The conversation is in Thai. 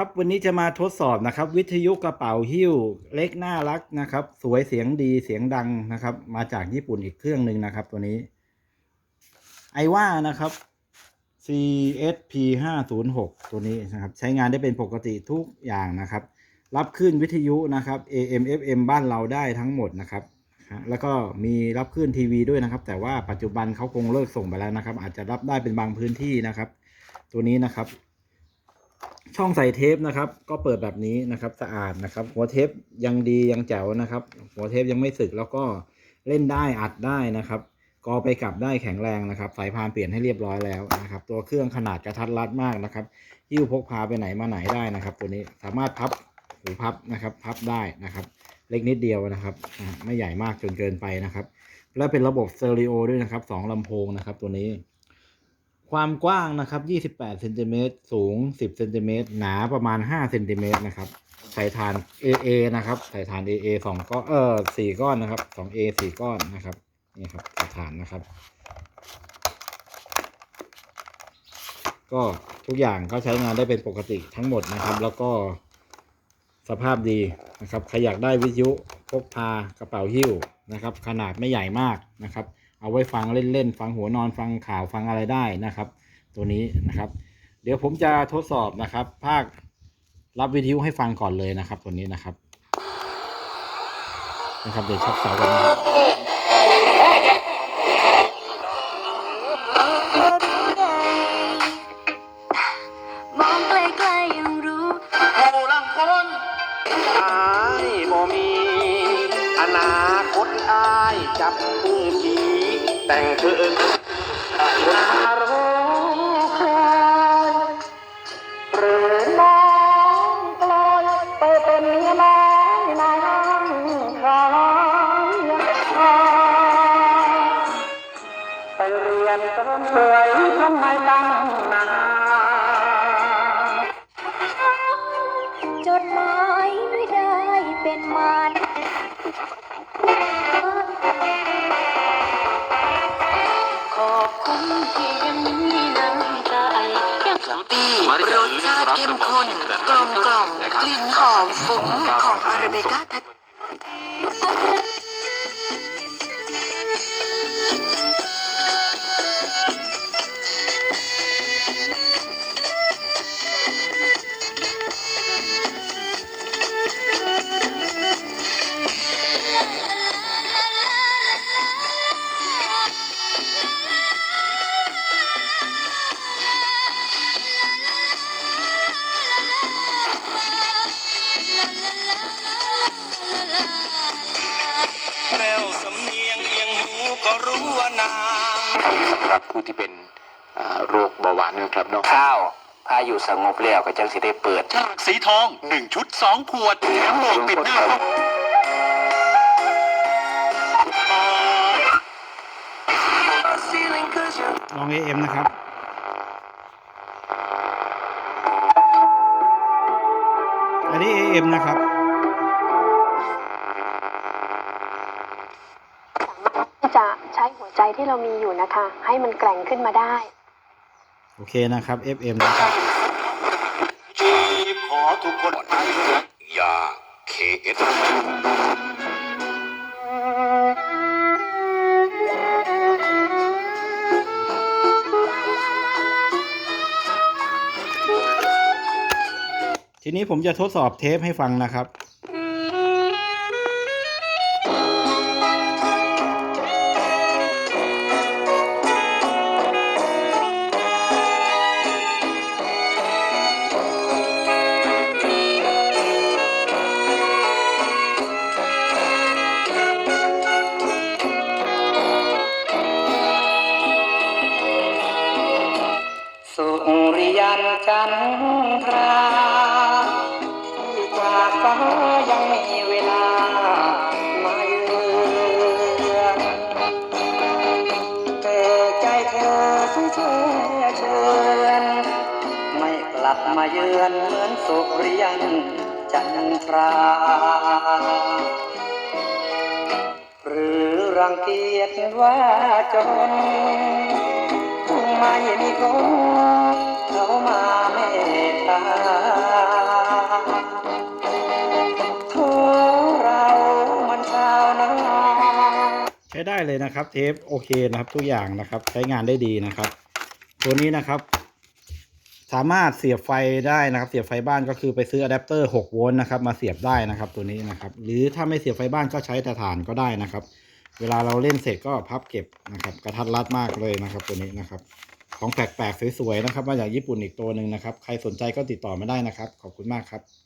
ครับวันนี้จะมาทดสอบนะครับ วิทยุกระเป๋าหิ้วเล็กน่ารักนะครับ สวยเสียงดีเสียงดังนะครับ มาจากญี่ปุ่นอีกเครื่องหนึ่งนะครับ ตัวนี้ไอว่านะครับ CSP 5 0 6ตัวนี้นะครับ ใช้งานได้เป็นปกติทุกอย่างนะครับ รับขึ้นวิทยุนะครับ AM FM บ้านเราได้ทั้งหมดนะครับ แล้วก็มีรับขึ้นทีวีด้วยนะครับ แต่ว่าปัจจุบันเขาคงเลิกส่งไปแล้วนะครับ อาจจะรับได้เป็นบางพื้นที่นะครับ ตัวนี้นะครับ ช่องใส่เทปนะครับ ก็เปิดแบบนี้นะครับ สะอาดนะครับ หัวเทปยังดียังแจ๋วนะครับ หัวเทปยังไม่สึกแล้วก็เล่นได้อัดได้นะครับกอไปกลับได้แข็งแรงนะครับ สายพานเปลี่ยนให้เรียบร้อยแล้วนะครับ ตัวเครื่องขนาดกระทัดรัดมากนะครับหิ้วพกพาไปไหนมาไหนได้นะครับ ตัวนี้สามารถพับหูพับนะครับ พับได้นะครับ เล็กนิดเดียวนะครับ ไม่ใหญ่มากจนเกินไปนะครับ และเป็นระบบสเตอริโอด้วยนะครับสองลำโพงนะครับ ตัวนี้ ความกว้างนะครับ 28เซนติเมตรสูง 10เซนติเมตรหนาประมาณ5เซนติเมตรนะครับใส่ฐาน AA นะครับใส่ฐาน AA สองก้อนเออสี่ก้อนนะครับสอง A สี่ก้อนนะครับนี่ครับใส่ฐานนะครับ ก็ทุกอย่างก็ใช้งานได้เป็นปกติทั้งหมดนะครับ แล้วก็สภาพดีนะครับใครอยากได้วิทยุพกพากระเป๋าหิ้วนะครับ ขนาดไม่ใหญ่มากนะครับ เอาไว้ฟังเล่นๆฟังหัวนอนฟังข่าวฟังอะไรได้นะครับ ตัวนี้นะครับ เดี๋ยวผมจะทดสอบนะครับ ภาครับวิทยุให้ฟังก่อนเลยนะครับ ตัวนี้นะครับนะครับเดี๋ยวชักเสากันนะครับมองไกลๆยังรู้ผู้ลังคนอายบ่มีอนาคตอายจับมือผี แต่งเธอคนอารมณ์คลายหรือน้องกลอยไปเป็นเมียน้อยนางคลายไปเรียนเติมสวยทำไมตั้งนานจดหมาย รสชาติเข้มข้นกลมกล่อมกลิ่นหอมฟุ้งของอาราเบก้าทัด รู้ว่านางสำหรับผู้ที่เป็นอ่าโรคเบาหวานนะครับเนาะข้าวพาอยู่สงบแล้วก็จังสิได้เปิดฉลากสีทองหนึ่งชุดสองขวดแถมหมวกปิดหน้าห้องลอง AM นะครับอันนี้ AM นะครับ ช้หัวใจที่เรามีอยู่นะคะ ให้มันแกร่งขึ้นมาได้ โอเคนะครับ FM นะครับจีบขอทุกคนไปยา KS ทีนี้ผมจะทดสอบเทปให้ฟังนะครับ จันทราจากฟ้ายังมีเวลามาเยือนแต่ใจเธอที่เชื่อเชิญไม่กลับมาเยือนเหมือนสุริยันจันทรา หรือรังเกียจว่าจนไม่มีคน มาเมตตาทุเรามันชาวนาใช้ได้เลยนะครับ เทปโอเคนะครับทุกอย่างนะครับ ใช้งานได้ดีนะครับ ตัวนี้นะครับ สามารถเสียบไฟได้นะครับ เสียบไฟบ้านก็คือไปซื้ออะแดปเตอร์6โวลต์นะครับ มาเสียบได้นะครับ ตัวนี้นะครับ หรือถ้าไม่เสียบไฟบ้านก็ใช้ถ่านก็ได้นะครับ เวลาเราเล่นเสร็จก็พับเก็บนะครับ กระทัดรัดมากเลยนะครับ ตัวนี้นะครับ ของแปลกๆสวยๆนะครับ มาจากญี่ปุ่นอีกตัวหนึ่งนะครับ ใครสนใจก็ติดต่อมาได้นะครับ ขอบคุณมากครับ